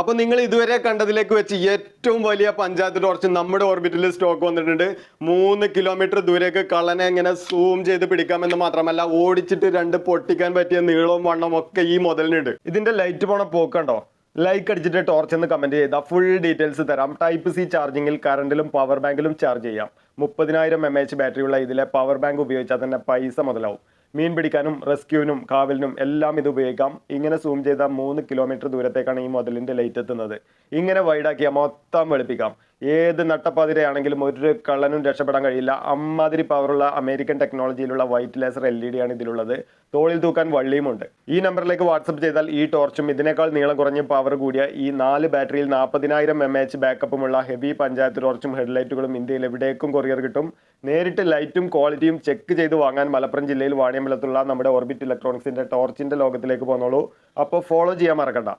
അപ്പൊ നിങ്ങൾ ഇതുവരെ കണ്ടതിലേക്ക് വെച്ച് ഏറ്റവും വലിയ പഞ്ചായത്ത് ടോർച്ച് നമ്മുടെ ഓർബിറ്റിൽ സ്റ്റോക്ക് വന്നിട്ടുണ്ട്. മൂന്ന് കിലോമീറ്റർ ദൂരേക്ക് കള്ളനെ ഇങ്ങനെ സൂം ചെയ്ത് പിടിക്കാമെന്ന് മാത്രമല്ല ഓടിച്ചിട്ട് രണ്ട് പൊട്ടിക്കാൻ പറ്റിയ നീളവും വണ്ണവും ഒക്കെ ഈ മുതലിനുണ്ട് ഇതിന്റെ ലൈറ്റ് പോണ പോക്കണ്ടോ? ലൈക്ക് അടിച്ചിട്ട് ടോർച്ച് എന്ന് കമന്റ് ചെയ്താൽ ഫുൾ ഡീറ്റെയിൽസ് തരാം. ടൈപ്പ് സി ചാർജിങ്ങിൽ കറണ്ടിലും പവർ ബാങ്കിലും ചാർജ് ചെയ്യാം. മുപ്പതിനായിരം എം എച്ച് ബാറ്ററിയുള്ള ഇതിലെ പവർ ബാങ്ക് ഉപയോഗിച്ചാൽ തന്നെ പൈസ മുതലാവും. മീൻ പിടിക്കാനും റെസ്ക്യൂവിനും കാവലിനും എല്ലാം ഇത് ഉപയോഗിക്കാം. ഇങ്ങനെ സൂം ചെയ്ത മൂന്ന് കിലോമീറ്റർ ദൂരത്തേക്കാണ് ഈ മുതലിന്റെ ലൈറ്റ് എത്തുന്നത്. ഇങ്ങനെ വൈഡാക്കിയാൽ മൊത്തം വെളുപ്പിക്കാം. ഏത് നട്ടപ്പാതിരയാണെങ്കിലും ഒരു കള്ളനും രക്ഷപ്പെടാൻ കഴിയില്ല. അമ്മാതിരി പവറുള്ള American ടെക്നോളജിയിലുള്ള white laser L E D ആണ് ഇതിലുള്ളത്. തോളിൽ തൂക്കാൻ വള്ളിയുമുണ്ട്. ഈ നമ്പറിലേക്ക് വാട്സപ്പ് ചെയ്താൽ ഈ ടോർച്ചും ഇതിനേക്കാൾ നീളം കുറഞ്ഞ പവർ കൂടിയ ഈ നാല് ബാറ്ററിയിൽ നാൽപ്പതിനായിരം എം എച്ച് ബാക്കപ്പുമുള്ള ഹെവി പഞ്ചായത്ത് ടോർച്ചും ഹെഡ്ലൈറ്റുകളും ഇന്ത്യയിൽ എവിടേക്കും കൊറിയർ കിട്ടും. നേരിട്ട് ലൈറ്റും ക്വാളിറ്റിയും ചെക്ക് ചെയ്ത് വാങ്ങാൻ മലപ്പുറം ജില്ലയിൽ വാണിയമ്പലത്തുള്ള നമ്മുടെ ഓർബിറ്റ് ഇലക്ട്രോണിക്സിന്റെ ടോർച്ചിന്റെ ലോകത്തിലേക്ക് പോന്നോളൂ. അപ്പോൾ ഫോളോ ചെയ്യാൻ മറക്കണ്ട.